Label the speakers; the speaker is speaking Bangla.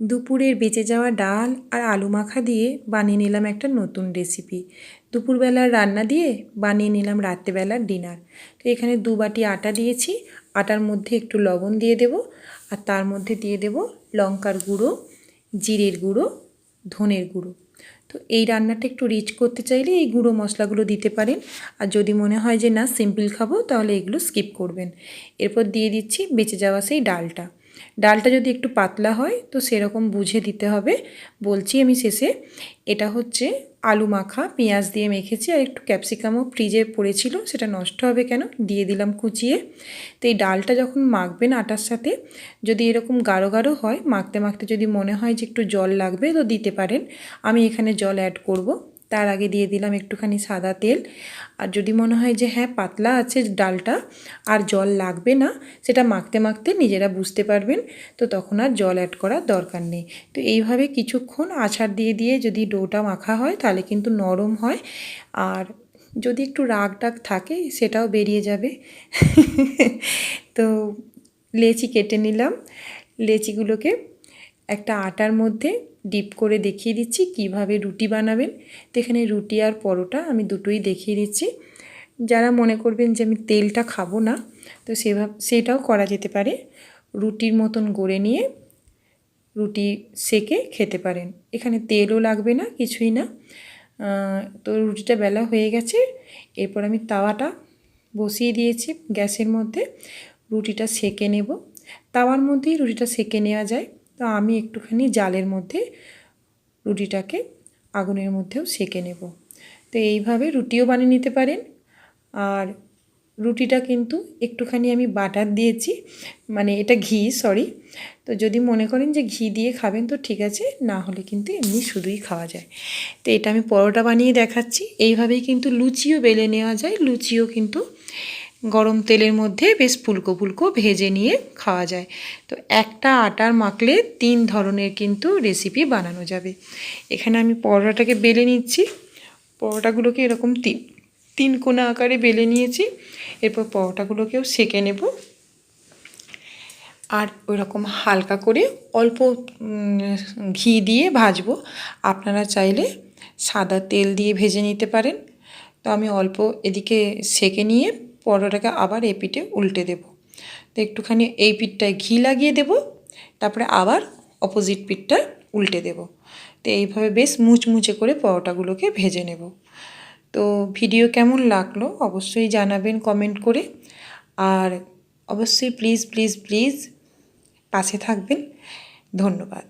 Speaker 1: দুপুরের বেঁচে যাওয়া ডাল আর আলু মাখা দিয়ে বানিয়ে নিলাম একটা নতুন রেসিপি দুপুরবেলার রান্না দিয়ে বানিয়ে নিলাম রাত্রেবেলার ডিনার তো এখানে দু বাটি আটা দিয়েছি, আটার মধ্যে একটু লবণ দিয়ে দেব আর তার মধ্যে দিয়ে দেব লঙ্কার গুঁড়ো, জিরের গুঁড়ো, ধনের গুঁড়ো। তো এই রান্নাটা একটু রিচ করতে চাইলে এই গুঁড়ো মশলাগুলো দিতে পারেন। আর যদি মনে হয় যে না সিম্পল খাব, তাহলে এগুলো স্কিপ করবেন। এরপর দিয়ে দিচ্ছি বেঁচে যাওয়া সেই ডালটা। ডালটা যদি একটু পাতলা হয়, তো সেরকম বুঝে দিতে হবে। বলছি আমি শেষে, এটা হচ্ছে আলু মাখা, পেঁয়াজ দিয়ে মেখেছি আর একটু ক্যাপসিকামও ফ্রিজে পড়েছিল, সেটা নষ্ট হবে কেন? দিয়ে দিলাম কুচিয়ে। তো এই ডালটা যখন মাখবেন আটার সাথে, যদি এরকম গাঢ় গাঢ় হয়, মাখতে মাখতে যদি মনে হয় যে একটু জল লাগবে, তো দিতে পারেন। আমি এখানে জল অ্যাড করব। তার আগে দিয়ে দিলাম একটুখানি সাদা তেল। আর যদি মনে হয় যে হ্যাঁ পাতলা আছে ডালটা আর জল লাগবে না, সেটা মাখতে মাখতে নিজেরা বুঝতে পারবেন। তো তখন আর জল অ্যাড করার দরকার নেই। তো এইভাবে কিছুক্ষণ আছাড় দিয়ে দিয়ে যদি ডোটা মাখা হয়, তাহলে কিন্তু নরম হয়। আর যদি একটু রাগ ডাগ থাকে, সেটাও বেরিয়ে যাবে। তো লেচি কেটে নিলাম। লেচিগুলোকে একটা আটার মধ্যে ডিপ করে দেখিয়ে দিচ্ছি কীভাবে রুটি বানাবেন। তো এখানে রুটি আর পরোটা আমি দুটোই দেখিয়ে দিচ্ছি। যারা মনে করবেন যে আমি তেলটা খাব না, তো সেভাবে সেটাও করা যেতে পারে। রুটির মতন গড়ে নিয়ে রুটি সেকে খেতে পারেন। এখানে তেলও লাগবে না, কিছুই না। তো রুটিটা বেলা হয়ে গেছে। এরপর আমি তাওয়াটা বসিয়ে দিয়েছি গ্যাসের মধ্যে। রুটিটা সেকে নেব। তাওয়ার মধ্যেই রুটিটা সেকে নেওয়া যায়। তো আমি একটুখানি জালের মধ্যে রুটিটাকে আগুনের মধ্যেও সেকে নেব। তো এইভাবে রুটিও বানিয়ে নিতে পারেন। আর রুটিটা কিন্তু একটুখানি আমি বাটার দিয়েছি মানে এটা ঘি সরি তো যদি মনে করেন যে ঘি দিয়ে খাবেন তো ঠিক আছে, না হলে কিন্তু এমনি শুধুই খাওয়া যায়। তো এটা আমি পরোটা বানিয়ে দেখাচ্ছি। এইভাবেই কিন্তু লুচিও বেলে নেওয়া যায়, লুচিও কিন্তু গরম তেলের মধ্যে বেশ ফুলকো ফুলকো ভেজে নিয়ে খাওয়া যায়। তো একটা আটার মাখলে তিন ধরনের কিন্তু রেসিপি বানানো যাবে। এখানে আমি পরোটাটাকে বেলে নিচ্ছি। পরোটাগুলোকে এরকম তিন তিন কোনা আকারে বেলে নিয়েছি। এরপর পরোটাগুলোকেও সেকে নেব। আর ওইরকম হালকা করে অল্প ঘি দিয়ে ভাজবো। আপনারা চাইলে সাদা তেল দিয়ে ভেজে নিতে পারেন। তো আমি অল্প এদিকে সেকে নিয়ে পরোটাকে আবার এই পিঠে উল্টে দেব। তো একটুখানি এই পিঠটায় ঘি লাগিয়ে দেব, তারপরে আবার অপোজিট পিঠটা উল্টে দেব। তো এইভাবে বেশ মুচমুচে করে পরোটাগুলোকে ভেজে নেব। তো ভিডিও কেমন লাগল অবশ্যই জানাবেন কমেন্ট করে। আর অবশ্যই প্লিজ প্লিজ প্লিজ পাশে থাকবেন। ধন্যবাদ।